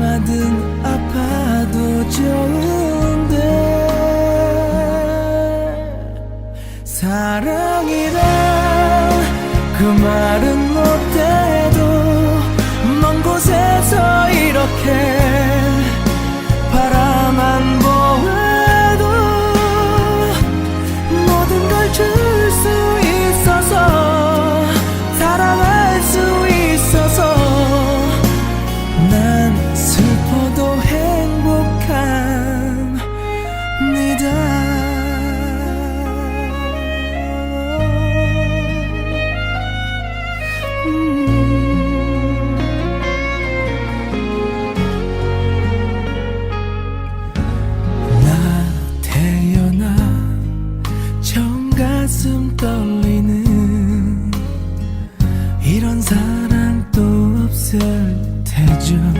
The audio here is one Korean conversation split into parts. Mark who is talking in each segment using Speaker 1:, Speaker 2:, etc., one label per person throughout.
Speaker 1: 얼마든 아파도 좋은데 사랑이란 그 말은 못해 테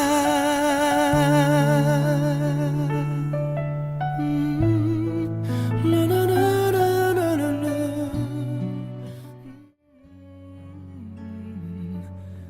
Speaker 1: love.